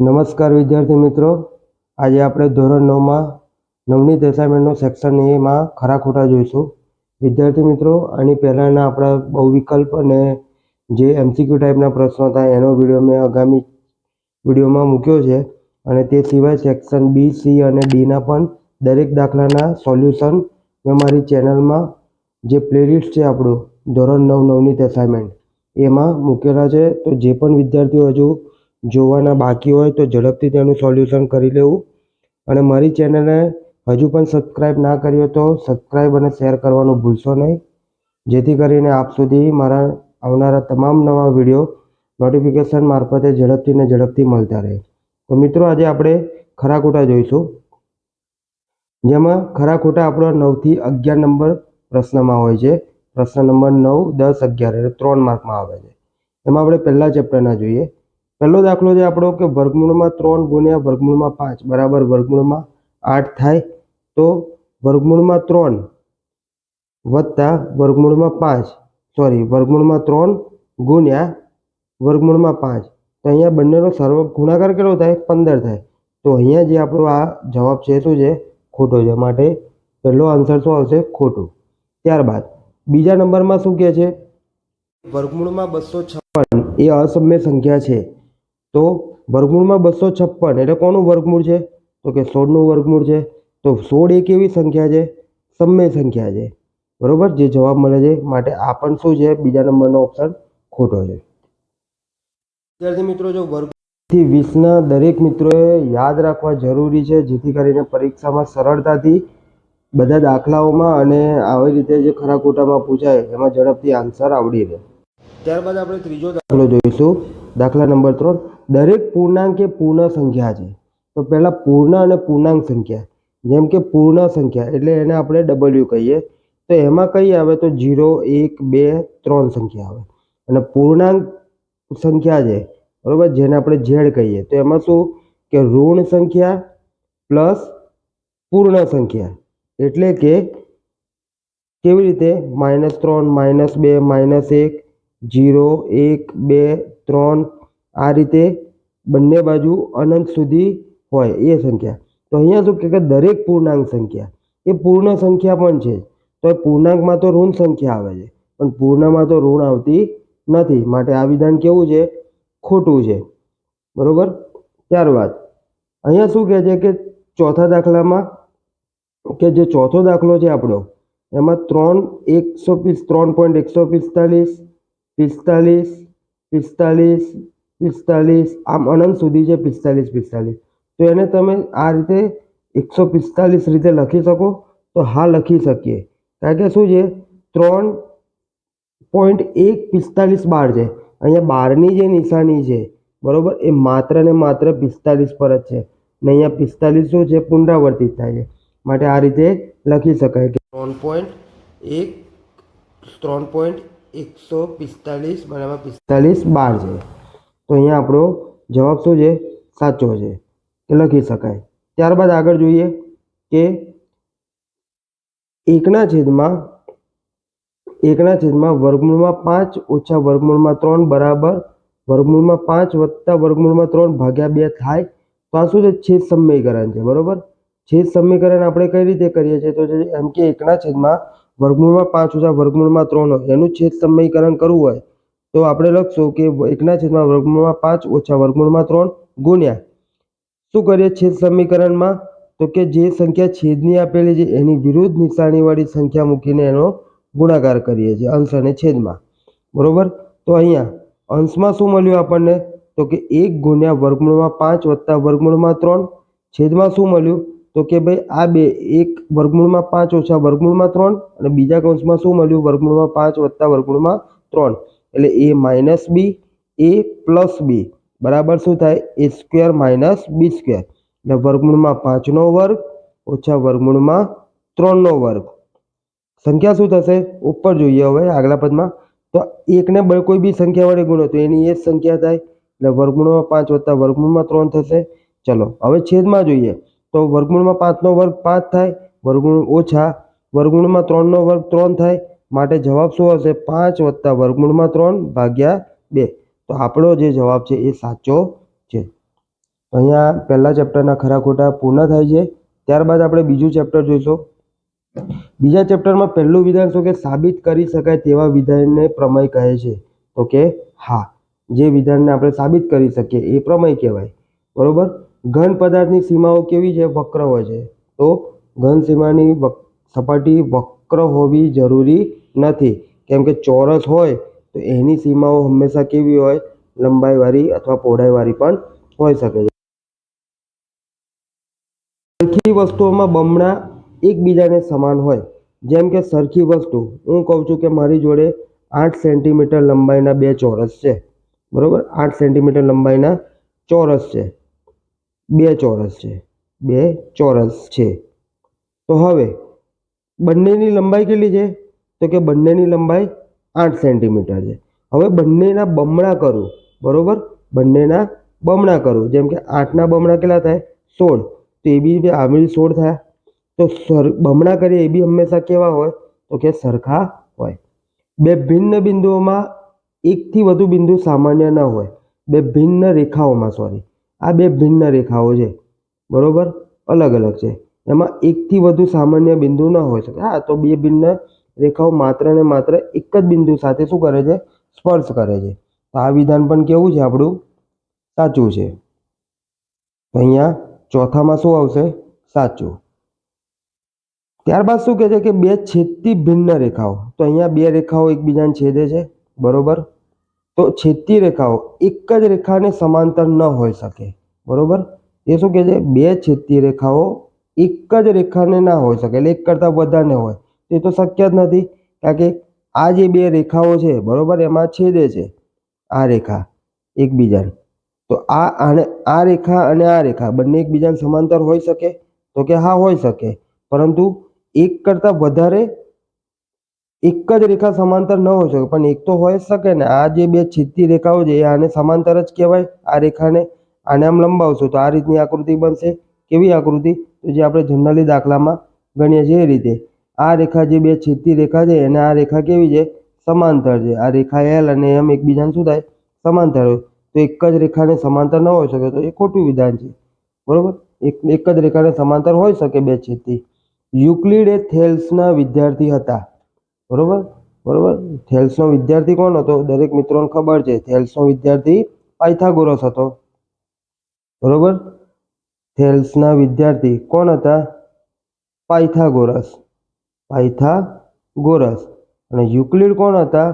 નમસ્કાર વિદ્યાર્થી મિત્રો. આજે આપણે ધોરણ નવમાં નવનીત એસાઇનમેન્ટનો સેક્શન એમાં ખરા ખોટા જોઈશું. વિદ્યાર્થી મિત્રો, આની પહેલાંના આપણા બહુ વિકલ્પ અને જે એમસીક્યુ ટાઈપના પ્રશ્નો હતા, એનો વીડિયો મેં આગામી વિડીયોમાં મૂક્યો છે. અને તે સિવાય સેક્શન બી સી અને ડીના પણ દરેક દાખલાના સોલ્યુશન મેં મારી ચેનલમાં જે પ્લેલિસ્ટ છે આપણું, ધોરણ નવ નવનીત એસાઇનમેન્ટ, એમાં મૂકેલા છે. તો જે પણ વિદ્યાર્થીઓ હજુ જોવાના બાકી હોય તો ઝડપથી તેનું સોલ્યુશન કરી લેવું. અને મારી ચેનલને હજુ પણ સબસ્ક્રાઈબ ના કરી હોય તો સબસ્ક્રાઈબ અને શેર કરવાનું ભૂલશો નહીં. જેથી કરીને આપ સુધી મારા આવનારા તમામ નવા વીડિયો નોટિફિકેશન મારફતે ઝડપથી ને ઝડપથી મળતા રહે. તો મિત્રો, આજે આપણે ખરા ખોટા જોઈશું. જેમાં ખરા ખોટા આપણો નવથી અગિયાર નંબર પ્રશ્નમાં હોય છે. પ્રશ્ન નંબર નવ, દસ, અગિયાર એટલે ત્રણ માર્કમાં આવે છે. એમાં આપણે પહેલાં ચેપ્ટરના જોઈએ. પહેલો દાખલો છે આપણો કે વર્ગમૂળમાં ત્રણ ગુણ્યા વર્ગમૂળમાં પાંચ, બરાબર વર્ગમૂળમાં આઠ થાય તો વર્ગમૂળમાં ત્રણ વત્તા વર્ગમૂળમાં પાંચ સોરી વર્ગમૂળમાં ત્રણ ગુણ્યા વર્ગમૂળમાં પાંચ. તો અહીંયા બંનેનો સર્વ ગુણાકાર કેટલો થાય? પંદર થાય. તો અહીંયા જે આપણો આ જવાબ છે શું છે? ખોટો છે. માટે પહેલો આન્સર શું આવશે? ખોટું. ત્યારબાદ બીજા નંબરમાં શું કહે છે? વર્ગમૂળમાં બસો છપ્પન એ અસમ્ય સંખ્યા છે. તો વર્ગમૂળમાં બસો છપ્પન. એટલે કોનું વર્ગમૂળ છે? તો કે સોળનું વર્ગમૂળ છે. તો સોળ એક એવી સંખ્યા છે? સમય સંખ્યા છે. બરોબર? જે જવાબ મળે છે. માટે આ પણ શું છે? બીજા નંબરનો ઓપ્શન ખોટો છે. વિદ્યાર્થી મિત્રો, જો વર્ગથી વીસના દરેક મિત્રોએ યાદ રાખવા જરૂરી છે, જેથી કરીને પરીક્ષામાં સરળતાથી બધા દાખલાઓમાં અને આવી રીતે જે ખરા ખોટામાં પૂછાય, એમાં ઝડપથી આન્સર આવડી રહે. ત્યારબાદ આપણે ત્રીજો દાખલો જોઈશું. દાખલા નંબર ત્રણ. દરેક પૂર્ણાંક એ પૂર્ણ સંખ્યા છે. તો પહેલાં પૂર્ણ અને પૂર્ણાંક સંખ્યા. જેમ કે પૂર્ણ સંખ્યા, એટલે એને આપણે ડબલ્યુ કહીએ. તો એમાં કઈ આવે? તો જીરો એક, બે, ત્રણ સંખ્યા આવે. અને પૂર્ણાંક સંખ્યા છે, બરાબર? જેને આપણે ઝેડ કહીએ. તો એમાં શું? કે ઋણ સંખ્યા પ્લસ પૂર્ણ સંખ્યા. એટલે કે કેવી રીતે? માઇનસ ત્રણ, માઇનસ બે, માઇનસ એક જીરો એક, બે, ત્રણ આ રીતે બંને બાજુ અનંત સુધી હોય એ સંખ્યા. તો અહીંયા શું કે દરેક પૂર્ણાંક સંખ્યા, એ પૂર્ણ સંખ્યા પણ છે. તો એ પૂર્ણાંકમાં તો ઋણ સંખ્યા આવે છે, પણ પૂર્ણમાં તો ઋણ આવતી નથી. માટે આ વિધાન કેવું છે? ખોટું છે. બરાબર? ત્યારબાદ, અહીંયા શું કહે છે કે ચોથા દાખલામાં, કે જે ચોથો દાખલો છે આપણો, એમાં ત્રણ એકસો પીસ, ત્રણ પોઈન્ટ એકસો પિસ્તાલીસ પિસ્તાલીસ પિસ્તાલીસ પિસ્તાલીસ, આમ અનંત સુધી છે પિસ્તાલીસ પિસ્તાલીસ. તો એને તમે આ રીતે એકસો પિસ્તાલીસ રીતે લખી શકો, તો હા લખી શકીએ. કારણ કે શું છે? ત્રણ પોઈન્ટ એક પિસ્તાલીસ બાર છે. અહીંયા બારની જે નિશાની છે, બરાબર, એ માત્ર ને માત્ર પિસ્તાલીસ પર જ છે. ને અહીંયા પિસ્તાલીસ શું છે? પુનરાવર્તિત થાય છે. માટે આ રીતે લખી શકાય કે ત્રણ પોઈન્ટ એક, ત્રણ પોઈન્ટ એકસો પિસ્તાલીસ બરાબર પિસ્તાલીસ બાર છે. તો અહીંયા આપણો જવાબ શું છે? સાચો છે. કે લખી શકાય. ત્યારબાદ આગળ જોઈએ કે એકના છેદમાં એકના છેદમાં વર્ગમૂળમાં પાંચ ઓછા વર્ગમૂળમાં ત્રણ બરાબર વર્ગમૂળમાં પાંચ વત્તા વર્ગમૂળમાં ત્રણ ભાગ્યા બે થાય તો આ શું છે? છેદ સમીકરણ છે. બરાબર? છેદ સમીકરણ આપણે કઈ રીતે કરીએ છીએ? તો એમ કે એકના છેદમાં વર્ગમૂળમાં પાંચ ઓછા વર્ગમૂળમાં ત્રણ હોય, એનું છેદ સમીકરણ કરવું હોય તો આપણે લખશું કે એકના છેદમાં વર્ગમૂળમાં પાંચ ઓછા વર્ગમૂળમાં ત્રણ ગુણ્યા. શું કરીએ છેદ સમીકરણમાં? તો કે જે સંખ્યા છેદની આપેલી છે એની વિરુદ્ધ નિશાનીવાળી સંખ્યા મૂકીને એનો ગુણાકાર કરીએ છીએ અંશ અને છેદમાં. બરોબર? તો અહીંયા અંશમાં શું મળ્યું આપણને? તો કે એક ગુણ્યા વર્ગમૂળમાં પાંચ વત્તા વર્ગમૂળમાં ત્રણ. છેદમાં શું મળ્યું? તો કે ભાઈ આ બે, એક વર્ગમૂળમાં પાંચ ઓછા વર્ગમૂળમાં ત્રણ અને બીજા કૌંસમાં શું મળ્યું? વર્ગમૂળમાં પાંચ વત્તા વર્ગમૂળમાં ત્રણ. એટલે એ માઇનસ બી એ પ્લસ બી બરાબર શું થાય? A square minus B square એટલે વર્ગમૂળમાં પાંચનો વર્ગ, ઓછા વર્ગમૂળમાં ત્રણનો વર્ગ. સંખ્યા શું થશે? ઉપર જોઈએ હવે આગલા પદમાં. તો એકને કોઈ બી સંખ્યા વડે ગુણો, તો એની એ જ સંખ્યા થાય. એટલે વર્ગમૂળમાં પાંચ વત્તા વર્ગમૂળમાં ત્રણ થશે. ચલો, હવે છેદમાં જોઈએ. તો વર્ગમૂળમાં પાંચનો વર્ગ પાંચ થાય, વર્ગમૂળ ઓછા, વર્ગમૂળમાં ત્રણનો વર્ગ ત્રણ થાય. માટે જવાબ શું હશે પાંચ વત્તા વર્ગમૂળમાં ત્રણ ભાગ્યા બે. તો આપણો જે જવાબ છે એ સાચો છે. અહીંયા પહેલા ચેપ્ટરના ખરા ખોટા પૂર્ણ થાય છે. ત્યારબાદ આપણે બીજું ચેપ્ટર જોઈશું. બીજા ચેપ્ટરમાં પહેલું વિધાન શું કે સાબિત કરી શકાય તેવા વિધાનને પ્રમેય કહે છે. તો કે હા, જે વિધાનને આપણે સાબિત કરી શકીએ એ પ્રમેય કહેવાય. બરોબર? ઘન પદાર્થની સીમાઓ કેવી છે? વક્ર હોય છે. તો ઘન સીમાની સપાટી વક્ર હોવી જરૂરી નથી. કેમ કે ચોરસ હોય તો એની સીમાઓ હંમેશા કેવી હોય? લંબાઈવાળી અથવા પહોળાઈવાળી પણ હોઈ શકે છે. સરખી વસ્તુઓમાં બમણા એકબીજાને સમાન હોય. જેમ કે સરખી વસ્તુ. હું કહું છું કે મારી જોડે આઠ સેન્ટીમીટર લંબાઈના બે ચોરસ છે. બરાબર? આઠ સેન્ટીમીટર લંબાઈના ચોરસ છે. બે ચોરસ છે. બે ચોરસ છે. તો હવે બંનેની લંબાઈ કેટલી છે? તો કે બંનેની લંબાઈ આઠ સેન્ટીમીટર છે. હવે બંનેના બમણા કરું, બરોબર? બંનેના બમણા કરું. જેમ કે આઠના બમણા કેટલા થાય? સોળ. તો એ બી આવી સોળ થયા. તો સર, બમણા કરીએ એ બી હંમેશા કેવા હોય? તો કે સરખા હોય. બે ભિન્ન બિંદુઓમાં એકથી વધુ બિંદુ સામાન્ય ન હોય. બે ભિન્ન રેખાઓમાં સોરી આ બે ભિન્ન રેખાઓ છે. બરોબર? અલગ અલગ છે. એમાં એકથી વધુ સામાન્ય બિંદુ ન હોઈ શકે. હા, તો બે ભિન્ન રેખાઓ માત્ર ને માત્ર એક જ બિંદુ સાથે શું કરે છે? સ્પર્શ કરે છે. તો આ વિધાન પણ કેવું છે આપણું? સાચું છે. અહીંયા ચોથામાં શું આવશે? સાચું. ત્યારબાદ શું કહે છે કે બે છેદતી ભિન્ન રેખાઓ. તો અહીંયા બે રેખાઓ એકબીજાને છેદે છે. બરોબર? તો છેદતી રેખાઓ એક જ રેખાને સમાંતર ન હોઈ શકે. બરોબર? એ શું કહે છે? બે છેદતી રેખાઓ એક જ રેખાને ના હોઈ શકે, એટલે એક કરતાં વધારે હોય. તે તો શક્ય જ નથી, કારણ કે આ જે બે રેખાઓ છે, બરોબર, એમાં છેદે છે આ રેખા એકબીજાને. તો આ આને, આ રેખા અને આ રેખા બંને એકબીજાને સમાંતર હોઈ શકે? તો કે હા, હોઈ શકે. પરંતુ એક કરતાં વધારે એક જ રેખા સમાંતર ન હોઈ શકે, પણ એક તો હોઈ શકે ને. આ જે બે છેદતી રેખાઓ છે, એ આને સમાંતર જ કહેવાય. આ રેખાને આને આમ લંબાવશું તો આ રીતની આકૃતિ બનશે. કેવી આકૃતિ? તો જે આપણે જનરલી દાખલામાં ગણીએ છીએ એ રીતે. આ રેખા જે બે છેદતી રેખા છે, એને આ રેખા કેવી છે? સમાંતર છે. આ રેખા એલ અને એમ એકબીજાને શું થાય? સમાંતર હોય. તો એક જ રેખાને સમાંતર ન હોઈ શકે તો એ ખોટું વિધાન છે. બરાબર? એક એક જ રેખાને સમાંતર હોઈ શકે બે છેદથી યુક્લિડ એ થેલ્સના વિદ્યાર્થી હતા. બરાબર? બરાબર? થેલ્સનો વિદ્યાર્થી કોણ હતો? દરેક મિત્રોને ખબર છે. થેલ્સનો વિદ્યાર્થી પાયથાગોરસ હતો. બરોબર? થેલ્સના વિદ્યાર્થી કોણ હતા? પાયથાગોરસ. પાયથાગોરસ. અને યુક્લિડ કોણ હતા?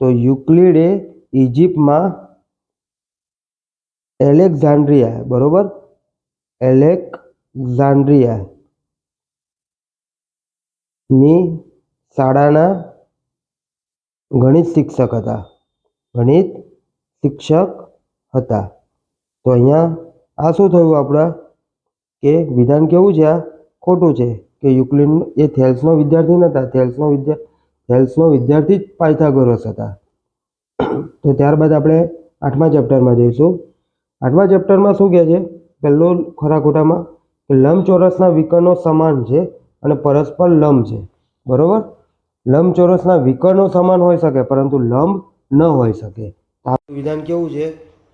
તો યુક્લિડે ઇજિપ્તમાં એલેક્ઝાન્ડ્રિયા, બરોબર? એલેક્ઝાન્ડ્રિયા ની શાળાના ગણિત શિક્ષક હતા. ગણિત શિક્ષક હતા. તો અહીંયા આ શું થયું આપણા? કે વિધાન કેવું છે આ? ખોટું છે કે યુક્લિન એ થેલ્સનો વિદ્યાર્થી નહોતા થેલ્સનો વિદ્યા, થેલ્સનો વિદ્યાર્થી જ પાયથાગોરસ હતા. તો ત્યારબાદ આપણે આઠમા ચેપ્ટરમાં જઈશું. આઠમા ચેપ્ટરમાં શું કહે છે? પહેલો ખોરાખોટામાં કે લંબચોરસના વિકર્ણો સમાન છે અને પરસ્પર લંબ છે. બરોબર? લંબચોરસના વિકર્ણો સમાન હોઈ શકે, પરંતુ લંબ ન હોઈ શકે. આ વિધાન કેવું છે?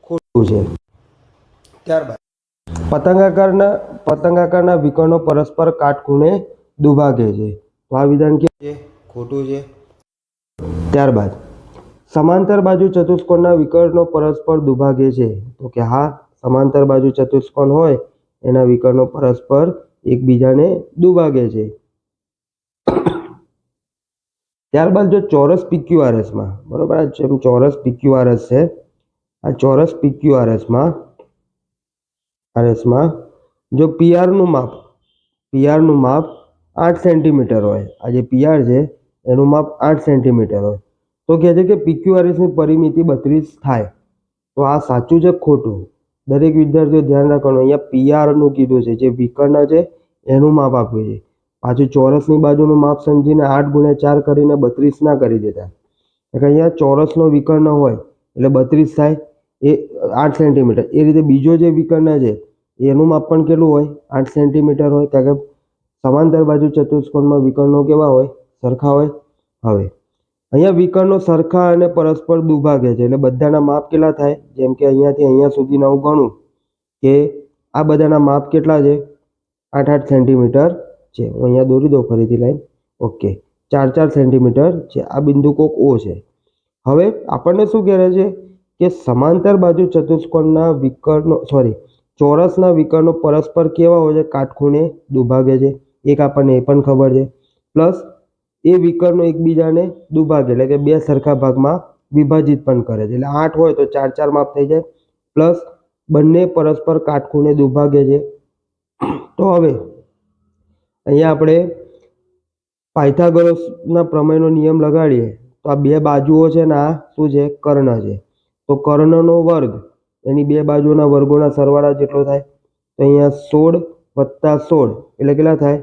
ખોટું છે. ત્યારબાદ પતંગાકારના પતંગાકારના વિકર્ણો પરસ્પર કાટખૂણે દુભાગે છે. તો આ વિધાન કેવું છે? ખોટું છે. ત્યારબાદ સમાંતર બાજુ ચતુષ્કોણના વિકર્ણો પરસ્પર દુભાગે છે. તો કે હા, સમાંતર બાજુ ચતુષ્કોણ હોય, એના વિકર્ણો પરસ્પર એકબીજાને દુભાગે છે. ત્યારબાદ જો ચોરસ પીક્યુઆરએસમાં, બરાબર? જેમ ચોરસ પીક્યુઆરએસ છે, આ ચોરસ પીક્યુઆરએસમાં આરએસમાં. જો પીઆરનું માપ પીઆરનું માપ આઠ સેન્ટીમીટર હોય, આ જે પીઆર છે, એનું માપ આઠ સેન્ટીમીટર હોય, તો કહે છે કે પીક્યુઆરએસની પરિમિતિ બત્રીસ થાય. તો આ સાચું છે ખોટું? દરેક વિદ્યાર્થીઓ ધ્યાન રાખવાનું, અહીંયા પીઆરનું કીધું છે, જે વિકર્ણ છે, એનું માપ આપ્યું છે. પાછું ચોરસની બાજુનું માપ સમજીને આઠ ગુણ્યા ચાર કરીને બત્રીસ ના કરી દેતા. એટલે અહીંયા ચોરસનો વિકર્ણ હોય, એટલે બત્રીસ થાય, એ આઠ સેન્ટીમીટર. એ રીતે બીજો જે વિકર્ણ છે એનું માપ પણ કેટલું હોય? આઠ સેન્ટીમીટર હોય, કારણ કે સમાંતર બાજુ ચતુષ્કોણમાં વિકર્ણો કેવા હોય? સરખા હોય. હવે, અહીંયા વિકર્ણો સરખા અને પરસ્પર દુભાગે છે. એટલે બધાના માપ કેટલા થાય? જેમ કે અહીંયાથી અહીંયા સુધીના હું ગણું કે આ બધાના માપ કેટલા છે? આઠ આઠ સેન્ટીમીટર છે. હું અહીંયા દોરી દઉં ફરીથી લાઈન ઓકે ચાર ચાર સેન્ટીમીટર છે. આ બિંદુ કોક ઓ છે. હવે આપણને શું કહે છે? કે સમાંતર બાજુ ચતુષ્કોણના વિકર્ણો સોરી ચોરસના વિકર્ણો પરસ્પર કેવા હોય છે? કાટખૂણે, દુભાગે છે. એક આપણને એ પણ ખબર છે. પ્લસ, એ વિકર્ણો એકબીજાને દુભાગે, એટલે કે બે સરખા ભાગમાં વિભાજિત પણ કરે છે. એટલે આઠ હોય તો ચાર ચાર માપ થઈ જાય. પ્લસ, બંને પરસ્પર કાટખૂણે દુભાગે છે. તો હવે, અહીંયા આપણે પાયથાગોરસના પ્રમેયનો નિયમ લગાડીએ. તો આ બે બાજુઓ છે ને આ શું છે? કર્ણ છે. તો કર્ણનો વર્ગ એની બે બાજુના વર્ગોના સરવાળા જેટલો થાય તો અહીંયા સોળ વત્તા સોળ એટલે કેટલા થાય?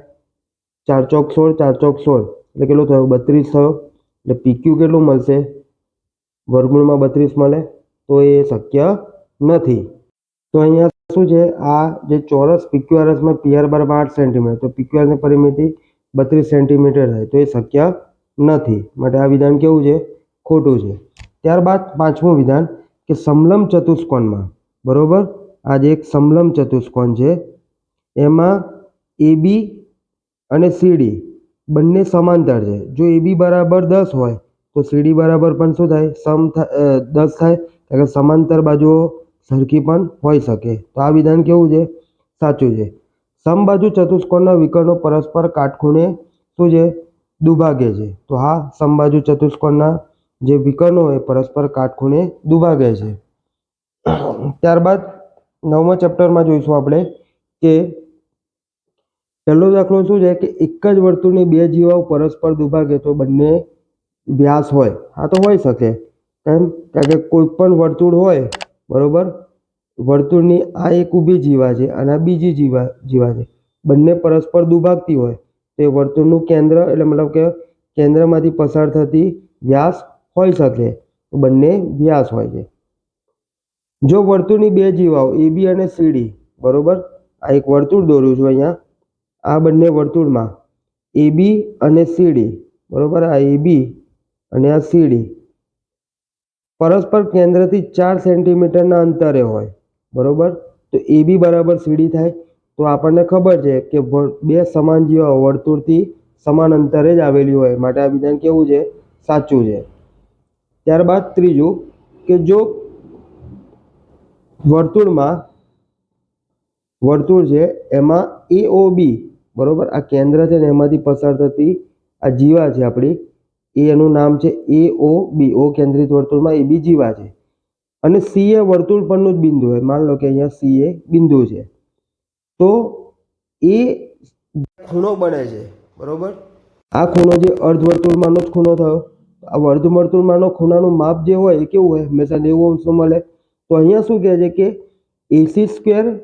ચાર ચોક સોળ, ચાર ચોક સોળ એટલે કેટલું થયું? બત્રીસ થયો. એટલે પીક્યુ કેટલું મળશે? વર્ગમૂળમાં બત્રીસ મળે તો એ શક્ય નથી. તો અહીંયા શું છે? આ જે ચોરસ પીક્યુઆરએસમાં પીઆર બાર આઠ સેન્ટીમીટર, તો પીક્યુઆરની પરિમિતિ બત્રીસ સેન્ટીમીટર થાય તો એ શક્ય નથી. માટે આ વિધાન કેવું છે? ખોટું છે. ત્યારબાદ પાંચમું વિધાન. કે સમલમ ચતુષ્કોણમાં. બરોબર? આ જે એક સમલમ ચતુષ્કોણ છે. એમાં એબી અને સીડી બંને સમાંતર છે. જો એબી બરાબર દસ હોય, તો સીડી બરાબર પણ શું થાય? સમ થાય દસ થાય. એટલે સમાંતર બાજુઓ સરખી પણ હોઈ શકે. તો આ વિધાન કેવું છે? સાચું છે. સમબાજુ ચતુષ્કોણના વિકર્ણો પરસ્પર કાટખૂણે શું છે? દુભાગે છે. તો હા સમબાજુ ચતુષ્કોણના જે વિકર્ણો હોય, પરસ્પર કાટખૂણે દુભાગે છે. ત્યારબાદ નવમા ચેપ્ટરમાં જોઈશું આપણે કે પહેલો દાખલો શું છે કે એક જ વર્તુળની બે જીવાઓ પરસ્પર દુભાગે તો બંને વ્યાસ હોય. આ તો હોઈ શકે. કેમ? કારણ કે કોઈ પણ વર્તુળ હોય, બરોબર? વર્તુળની આ એક ઊભી જીવા છે અને આ બીજી જીવા જીવા છે. બંને પરસ્પર દુભાગતી હોય. તો એ વર્તુળનું કેન્દ્ર એટલે મતલબ કે કેન્દ્રમાંથી પસાર થતી વ્યાસ હોઈ શકે બંને વ્યાસ હોય છે. જો વર્તુળની બે જીવાઓ એબી અને સીડી બરોબર? આ એક વર્તુળ દોર્યું છું અહીંયા. આ બંને વર્તુળમાં એબી અને સીડી બરોબર? આ એબી અને આ સીડી પરસ્પર કેન્દ્રથી ચાર સેન્ટીમીટરના અંતરે હોય, બરોબર? તો એબી બરાબર સીડી થાય. તો આપણને ખબર છે કે બે સમાન જીવાઓ વર્તુળથી સમાન અંતરે જ આવેલી હોય. માટે આ વિધાન કેવું છે? સાચું છે. ત્યારબાદ ત્રીજું કે જો વર્તુળમાં, વર્તુળ છે, એમાં એ ઓ બી બરોબર? આ કેન્દ્ર છે ને એમાંથી પસાર થતી આ જીવા છે આપણી. એનું નામ છે એ ઓ બી ઓ કેન્દ્રિત વર્તુળમાં, એ બી જીવા છે. અને સી એ વર્તુળ પરનું જ બિંદુ હોય માન લો કે અહીંયા સી એ બિંદુ છે. તો એ ખૂણો બને છે. બરોબર? આ ખૂણો જે અર્ધવર્તુળમાંનો જ ખૂણો થયો. આ અર્ધવર્તુળમાંનો ખૂણાનું માપ જે હોય એ કેવું હોય? હંમેશા નેવું અંશનું મળે. તો અહીંયા શું કહે છે કે એસી સ્ક્વેર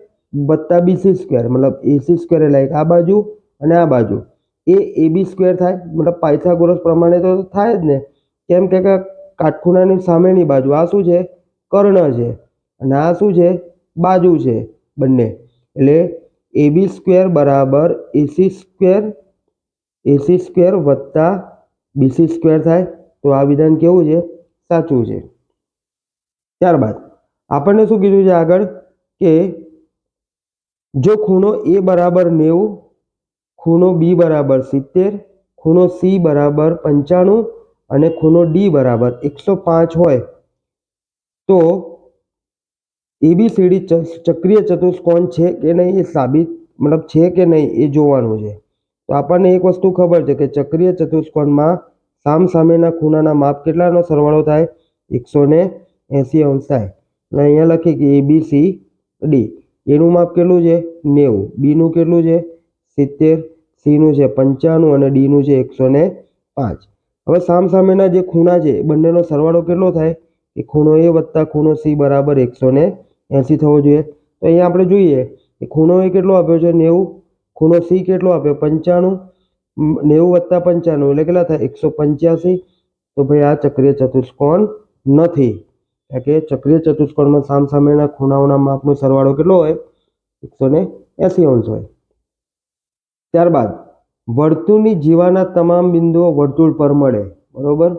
વત્તા બીસી સ્ક્વેર, મતલબ એસી સ્ક્વેર એટલે આ બાજુ અને આ બાજુ. એ એ બી સ્ક્વેર થાય, મતલબ પાયથાગોરસ પ્રમાણે તો થાય જ ને. કેમ કે કાટખૂણાની સામેની બાજુ, આ શું છે? કર્ણ છે. અને આ શું છે? બાજુ છે બંને. એટલે એ બી સ્ક્વેર બરાબર એસી સ્ક્વેર એસી સ્ક્વેર વત્તા બીસી સ્ક્વેર થાય. તો આ વિધાન કેવું છે? સાચું છે. ત્યારબાદ આપણને શું કીધું છે આગળ? કે જો ખૂણો એ બરાબર નેવું, ખૂણો બી બરાબર સિત્તેર, ખૂણો સી બરાબર પંચાણું અને ખૂણો ડી બરાબર એકસો પાંચ હોય, તો એબીસીડી ચક્રીય ચતુષ્કોણ છે કે નહીં એ સાબિત, મતલબ છે કે નહીં એ જોવાનું છે. તો આપણને એક વસ્તુ ખબર છે કે ચક્રીય ચતુષ્કોણમાં સામ સામેના ખૂણાના માપ કેટલાનો સરવાળો થાય? એકસો ને એંસી અંશ થાય અને અહીંયા લખીએ કે એ બી સી ડી. એનું માપ કેટલું છે? નેવું. બીનું કેટલું છે? સિત્તેર. સીનું છે પંચાણું અને ડીનું છે એકસો ને પાંચ. હવે સામ સામેના જે ખૂણા છે એ બંનેનો સરવાળો કેટલો થાય? કે ખૂણો એ વત્તા ખૂણો સી બરાબર એકસો ને એંસી થવો જોઈએ. તો અહીંયા આપણે જોઈએ કે ખૂણો એ કેટલો આપ્યો છે? નેવું. ખૂણો સી કેટલો આપ્યો? પંચાણું. મ, નેવું વત્તા પંચાણું એટલે કેટલા થાય? એકસો પંચ્યાસી. તો ભાઈ આ ચક્રીય ચતુષ્કોણ નથી. એટલે કે ચક્રીય ચતુષ્કોણમાં સામસામેના ખૂણાઓના માપનો સરવાળો કેટલો હોય? એકસો ને એંસી અંશ હોય. ત્યારબાદ, વર્તુળની જીવાના તમામ બિંદુઓ વર્તુળ પર મળે. બરોબર?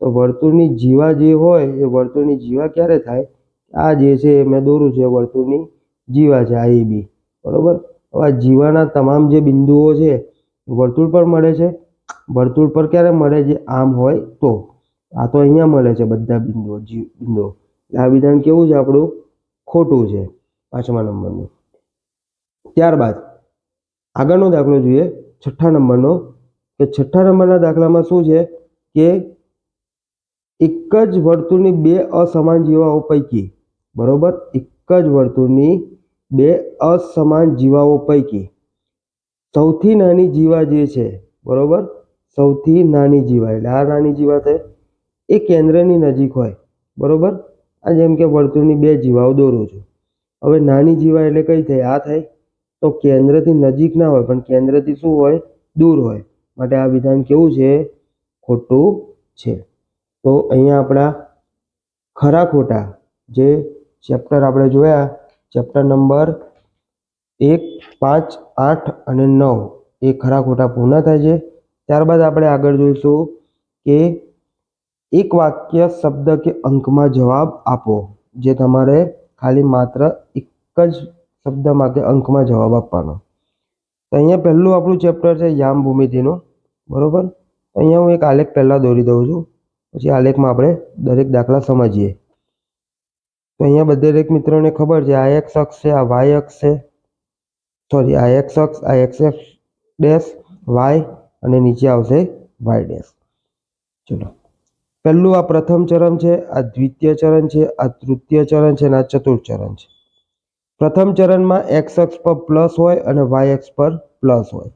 તો વર્તુળની જીવા જે હોય, એ વર્તુળની જીવા ક્યારે થાય? આ જે છે મેં દોરું છે વર્તુળની જીવા છે આ એ બી બરોબર? હવે જીવાના તમામ જે બિંદુઓ છે વર્તુળ પર મળે છે. વર્તુળ પર ક્યારે મળે? છે આમ હોય તો. આ તો અહીંયા મળે છે બધા બિંદુઓ, જી, બિંદુઓ. આ વિધાન કેવું છે આપણું? ખોટું છે પાંચમા નંબરનું. ત્યારબાદ આગળનો દાખલો જોઈએ, છઠ્ઠા નંબરનો. કે છઠ્ઠા નંબરના દાખલામાં શું છે? કે એક જ વર્તુળની બે અસમાન જીવાઓ પૈકી, બરોબર? એક જ વર્તુળની બે અસમાન જીવાઓ પૈકી. સૌથી નાની જીવા જે છે, બરોબર? સૌથી નાની જીવા, એટલે આ નાની જીવા છે, એ કેન્દ્રની નજીક હોય, બરોબર? આ જેમ કે વર્તુળની બે જીવાઓ દોરું છું. હવે નાની જીવા એટલે કઈ થાય? આ થાય. તો કેન્દ્રથી નજીક ના હોય, પણ કેન્દ્રથી શું હોય? દૂર હોય. માટે આ વિધાન કેવું છે? ખોટું છે. તો અહીંયા આપણા ખરા ખોટા જે ચેપ્ટર આપણે જોયા ચેપ્ટર નંબર એક, પાંચ, આઠ અને નવ એ ખરા ખોટા પૂર્ણ થાય છે. ત્યારબાદ આપણે આગળ જોઈશું કે એક વાક્ય શબ્દ કે અંકમાં જવાબ આપો, જે તમારે ખાલી માત્ર એક જ શબ્દમાં કે અંકમાં જવાબ આપવાનો. તો અહીંયા પહેલું આપણું ચેપ્ટર છે યામ ભૂમિતિનું, બરાબર? અહીંયા હું એક આલેખ પહેલાં દોરી દઉં છું, પછી આલેખમાં આપણે દરેક દાખલા સમજીએ. તો અહીંયા બધે દરેક મિત્રોને ખબર છે, આ એક્સ અક્ષ છે, આ વાય અક્ષ છે સોરી આ એક્સ અક્ષ, આ એક્સ એફ ડેશ વાય અને નીચે આવશે વાય ડેશ ચલો. પહેલું આ પ્રથમ ચરણ છે, આ દ્વિતીય ચરણ છે, આ તૃતીય ચરણ છે અને આ ચતુર્થ ચરણ છે. પ્રથમ ચરણમાં એક્સ અક્ષ પર પ્લસ હોય અને વાય અક્ષ પર પ્લસ હોય.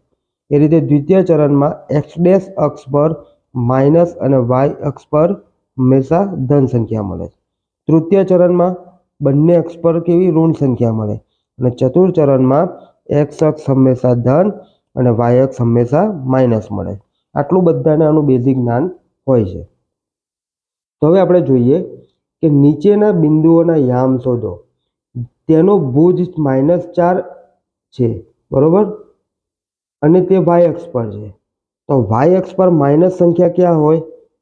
એ રીતે દ્વિતીય ચરણમાં એક્સ ડેશ અક્ષ પર માઇનસ અને વાય અક્ષ પર હંમેશા ધન સંખ્યા મળે તૃતીય ચરણમાં બંને અક્ષ પર કેવી ઋણ સંખ્યા મળે? અને ચતુર્થ ચરણમાં એક્સ અક્ષ હંમેશા ધન અને વાય અક્ષ હંમેશા માઇનસ મળે. આટલું બધાને આનું બેઝિક જ્ઞાન હોય છે. તો હવે આપણે જોઈએ કે નીચેના બિંદુઓના યામ શોધો. તેનો ભુજ માઇનસ ચાર છે, બરોબર? અને તે વાય અક્ષ પર છે. તો વાય અક્ષ પર માઇનસ સંખ્યા ક્યાં હોય?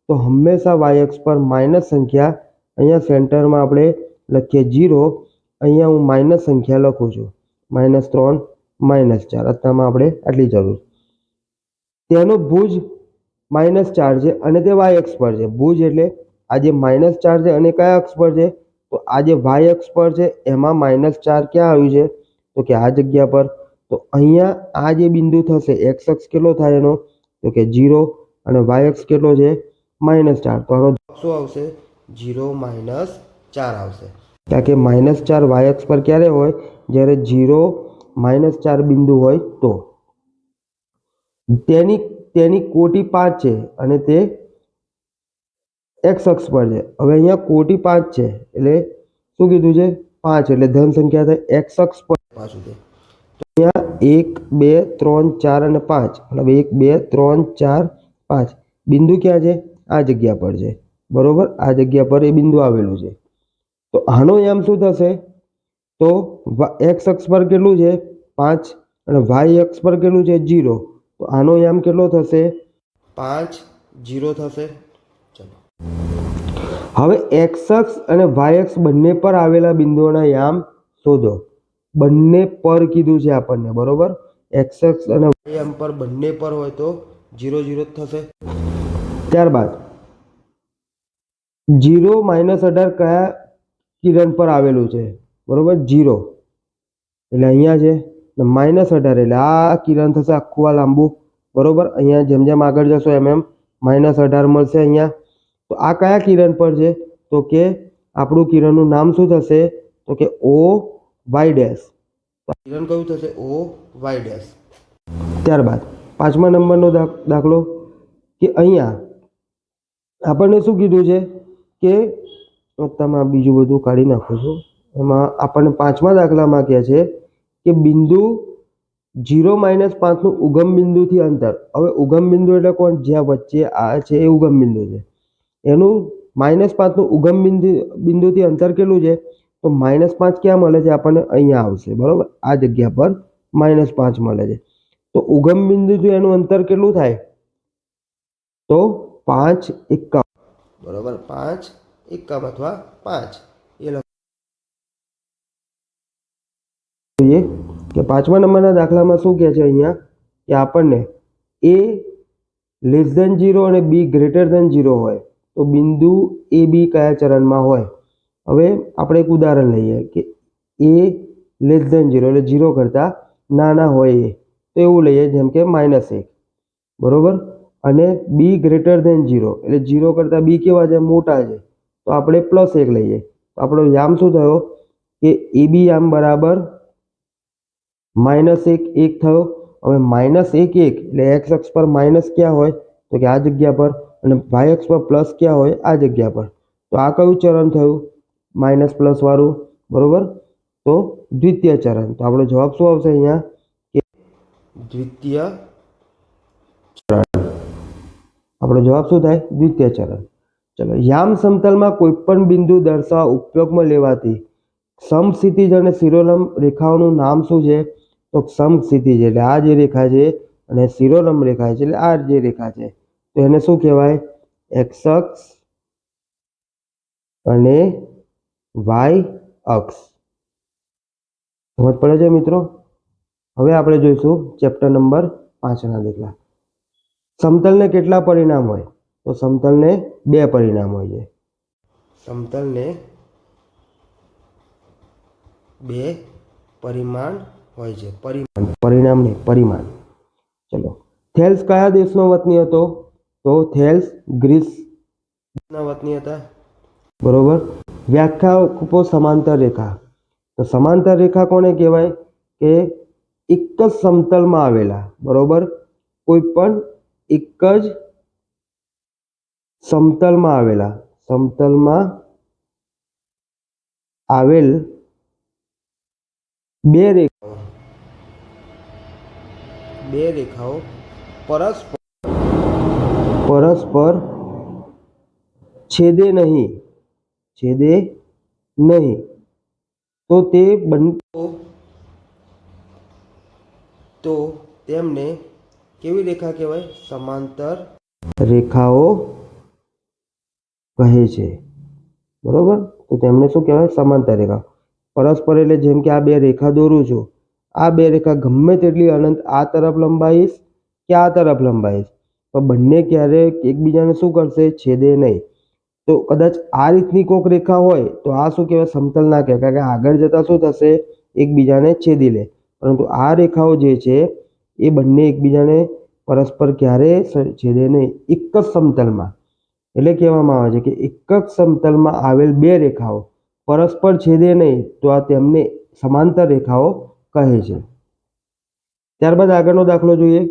તો હંમેશા વાય અક્ષ પર માઇનસ સંખ્યા અહીંયા સેન્ટરમાં આપણે લખીએ જીરો અહીંયા હું માઇનસ સંખ્યા લખું છું. માઇનસ ત્રણ માઇનસ ચાર. અત્યારમાં આપણે આટલી જરૂર. તેનો ભુજ માઇનસ ચાર છે અને તે વાય અક્ષ પર છે. ભુજ એટલે આ જે માઇનસ ચાર છે અને કયા અક્ષ પર છે? તો આ જે વાય અક્ષ પર છે, એમાં માઇનસ ચાર ક્યાં આવ્યું છે? તો કે આ જગ્યા પર. તો અહીંયા આ જે બિંદુ થશે, એક્સ અક્ષ કેટલો થાય એનો? તો કે જીરો અને વાય અક્ષ કેટલો છે? માઇનસ ચાર. તો આનો શું આવશે? જીરો માઇનસ ચાર આવશે. કારણ કે માઇનસ ચાર વાય અક્ષ પર ક્યારે હોય? જ્યારે જીરો માઇનસ ચાર બિંદુ હોય તો. તેની તેની કોટી પાંચ છે અને તે એક્સ અક્ષ પર છે. હવે અહીંયા કોટી પાંચ છે એટલે શું કીધું છે? પાંચ એટલે ધન સંખ્યા થાય એક્સ અક્ષ પર. પાછું છે તો અહીંયા એક, બે, ત્રણ, ચાર અને પાંચ. મતલબ એક, બે, ત્રણ, ચાર, પાંચ. બિંદુ ક્યાં છે? આ જગ્યા પર છે. બરોબર? આ જગ્યા પર એ બિંદુ આવેલું છે. તો આનો એમ શું થશે? તો એક્સ અક્ષ પર કેટલું છે? પાંચ. અને વાય અક્ષ પર કેટલું છે? જીરો તો આનો યામ કેટલો થશે? પાંચ જીરો થશે. ચલો. હવે એક્સ અક્ષ અને વાય અક્ષ બંને પર આવેલા બિંદુઓના યામ શોધો. બંને પર કીધું છે આપણને બરોબર? એક્સ અક્ષ અને વાય યામ પર બંને પર હોય તો જીરો જીરો થશે. ત્યારબાદ જીરો માઇનસ અઢાર કયા કિરણ પર આવેલું છે? બરોબર જીરો એટલે અહીંયા છે માઇનસ અઢાર, એટલે આ કિરણ થશે આખું આ લાંબુ. બરાબર, અહીંયા જેમ જેમ આગળ જશો એમ એમ માઇનસ અઢાર મળશે અહીંયા. તો આ કયા કિરણ પર છે? તો કે આપણું કિરણનું નામ શું થશે? તો કે ઓ વાય ડેશ કિરણ કયું થશે? ઓ વાય ડેશ ત્યારબાદ, પાંચમા નંબરનો દાખ- દાખલો. કે અહીંયા આપણને શું કીધું છે? કે તમે બીજું બધું કાઢી નાખું છું. એમાં આપણને પાંચમા દાખલામાં કહે છે કે બિંદુ જીરો માઇનસ પાંચનું ઉગમ બિંદુથી અંતર. હવે ઉગમ બિંદુ એટલે કોણ? જ્યાં વચ્ચે આ છે એ ઉગમ બિંદુ છે. એનું માઇનસ પાંચનું ઉગમ બિંદુ, બિંદુથી અંતર કેટલું છે? તો માઇનસ પાંચ ક્યાં મળે છે? આપણને અહીંયા આવશે. બરાબર? આ જગ્યા પર માઇનસ પાંચ મળે છે. તો ઉગમ બિંદુથી એનું અંતર કેટલું થાય? તો પાંચ એકાવન. બરાબર? પાંચ એકાવન અથવા પાંચ એ લખ જોઈએ કે પાંચમા નંબરના દાખલામાં શું કહે છે અહીંયા? કે આપણને એ લેસ ધેન ઝીરો અને બી ગ્રેટર ધેન ઝીરો હોય. તો બિંદુ એ બી કયા ચરણમાં હોય? હવે આપણે એક ઉદાહરણ લઈએ કે એ લેસ ધેન ઝીરો એટલે ઝીરો કરતાં નાના હોય એ. તો એવું લઈએ જેમ કે માઇનસ એક. બરાબર? અને બી ગ્રેટર ધેન ઝીરો એટલે ઝીરો કરતાં બી કેવા છે? મોટા છે. તો આપણે પ્લસ એક લઈએ. તો આપણો યામ શું થયો? કે એ બી યામ બરાબર માઇનસ એક એક થયો. હવે માઇનસ એક એક એટલે એક્સ અક્ષ પર માઇનસ ક્યાં હોય? તો કે આ જગ્યા પર અને વાય અક્ષ પર પ્લસ ક્યાં હોય? આ જગ્યા પર. તો આ કયું ચરણ થયું? માઇનસ પ્લસ વાળું. બરોબર? તો દ્વિતીય ચરણ. તો આપણો જવાબ શું આવશે અહીંયા? કે દ્વિતીય ચરણ. આપણો જવાબ શું થાય? દ્વિતીય ચરણ. ચલો, યામ સમતલમાં કોઈ પણ બિંદુ દર્શાવવા ઉપયોગમાં લેવાતી સમક્ષિતિજ અને શિરોલંબ રેખાઓનું નામ શું છે? તો સમક્ષિતિજ એટલે આ જે રેખા છે અને શિરોલંબ રેખા છે, એટલે આ જે રેખા છે. તો એને શું કહેવાય? એક્સ અક્ષ અને વાય અક્ષ. સમજ પડે છે મિત્રો? હવે આપણે જોઈશું ચેપ્ટર નંબર પાંચના દાખલા. સમતલને કેટલા પરિણામ હોય? તો સમતલને બે પરિણામ હોય છે. સમતલને બે પરિમાણ હોય છે. પરિમાણ. પરિણામ નહીં, પરિમાણ. ચલો. થેલ્સ કયા દેશનો વતની હતો? તો થેલ્સ ગ્રીસના વતની હતા. બરોબર. વ્યાખ્યા આપો સમાંતર રેખા. તો સમાંતર રેખા કોને કહેવાય? કે એક જ સમતલમાં આવેલા. બરોબર? કોઈ પણ એક જ સમતલમાં આવેલા. સમતલમાં આવેલ બે રેખાઓ બે રેખાઓ પરસ્પર પરસ્પર છેદે નહીં. છેદે નહીં. તો તે બનતો તો તેમને કેવી રેખા કહેવાય? સમાંતર રેખાઓ કહે છે. બરોબર? તો તેમને શું કહેવાય? સમાંતર રેખા પરસ્પર એટલે જેમ કે આ બે રેખા દોરું છું. આ બે રેખા ગમે તેટલી અનંત આ તરફ લંબાઈશ, કે આ તરફ લંબાઈશ? પણ બંને ક્યારે એકબીજાને શું કરશે? છેદે નહીં. તો કદાચ આ રીતની કોક રેખા હોય, તો આ શું કહેવાય? સમતલ ના કહેવાય. કારણ કે આગળ જતાં શું થશે? એકબીજાને છેદી લે. પરંતુ આ રેખાઓ જે છે, એ બંને એકબીજાને પરસ્પર ક્યારે છેદે નહીં. એક જ સમતલમાં. એટલે કહેવામાં આવે છે કે એક જ સમતલમાં આવેલ બે રેખાઓ પરસ્પર છેદે નહીં, તો આ તેમને સમાંતર રેખાઓ કહે છે. ત્યારબાદ આગળનો દાખલો જોઈએ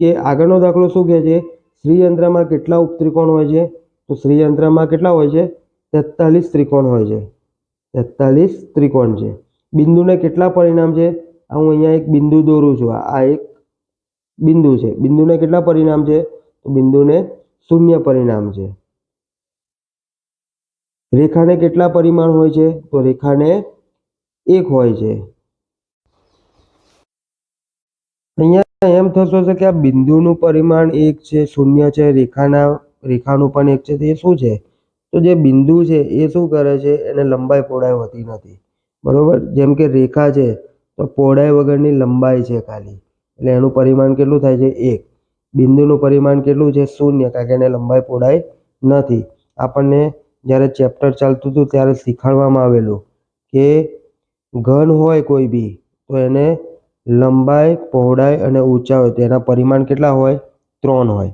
કે આગળનો દાખલો શું કહે છે? શ્રીયંત્રમાં કેટલા ઉપત્રિકોણ હોય છે? તો શ્રીયંત્રમાં કેટલા હોય છે? તેતાલીસ ત્રિકોણ હોય છે. તેતાલીસ ત્રિકોણ છે. બિંદુને કેટલા પરિણામ છે? આ હું અહીંયા એક બિંદુ દોરું છું. આ આ એક બિંદુ છે. બિંદુને કેટલા પરિણામ છે? તો બિંદુને શૂન્ય પરિણામ છે. રેખાને કેટલા પરિમાણ હોય છે? તો રેખાને એક હોય છે. અહીંયા એમ થશે છે કે આ બિંદુનું પરિમાણ એક છે, શૂન્ય છે, રેખાના, રેખાનું પણ એક છે, તો શું છે? તો જે બિંદુ છે એ શું કરે છે? એને લંબાઈ પહોળાઈ હોતી નથી. બરોબર? જેમ કે રેખા છે, તો પહોળાઈ વગરની લંબાઈ છે ખાલી. એટલે એનું પરિમાણ કેટલું થાય છે? એક. બિંદુનું પરિમાણ કેટલું છે? શૂન્ય, કારણ કે એને લંબાઈ પહોળાઈ નથી. આપણને જ્યારે ચેપ્ટર ચાલતું હતું ત્યારે શીખવાડવામાં આવેલું કે ઘન હોય કોઈ બી, તો એને લંબાઈ, પહોળાઈ અને ઊંચાઈ તેના પરિમાણ કેટલા હોય? ત્રણ હોય.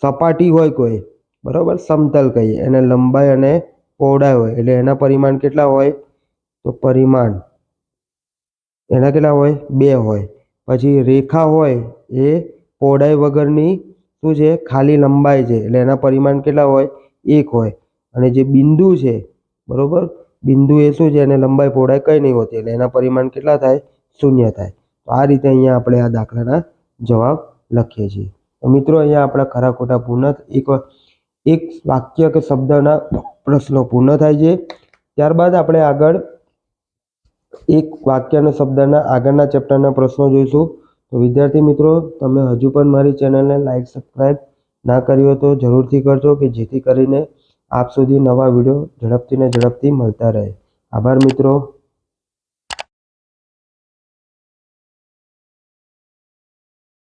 સપાટી હોય કોઈ, બરાબર? સમતલ કહીએ. એને લંબાઈ અને પહોળાઈ હોય. એટલે એના પરિમાણ કેટલા હોય? તો પરિમાણ એના કેટલા હોય? બે હોય. પછી રેખા હોય એ પહોળાઈ વગરની શું છે? ખાલી લંબાઈ છે. એટલે એના પરિમાણ કેટલા હોય? એક હોય. અને જે બિંદુ છે, બરાબર? બિંદુ એ શું છે? એને લંબાઈ, પહોળાઈ કંઈ નહીં હોતી. એટલે એના પરિમાણ કેટલા થાય? શૂન્ય થાય. આ રીતે અહીંયા આપણે આ દાખલાના જવાબ લખીએ છીએ. મિત્રો, અહીંયા આપણા ખરા ખોટા પૂર્ણ એક એક વાક્ય કે શબ્દના પ્રશ્નો પૂર્ણ થાય છે. ત્યારબાદ આપણે આગળ એક વાક્યના શબ્દના આગળના ચેપ્ટરના પ્રશ્નો જોઈશું. તો વિદ્યાર્થી મિત્રો, તમે હજુ પણ મારી ચેનલને લાઈક, સબસ્ક્રાઈબ ના કર્યો તો જરૂરથી કરજો કે જેથી કરીને આપ સુધી નવા વીડિયો ઝડપથી ને ઝડપથી મળતા રહે. આભાર મિત્રો.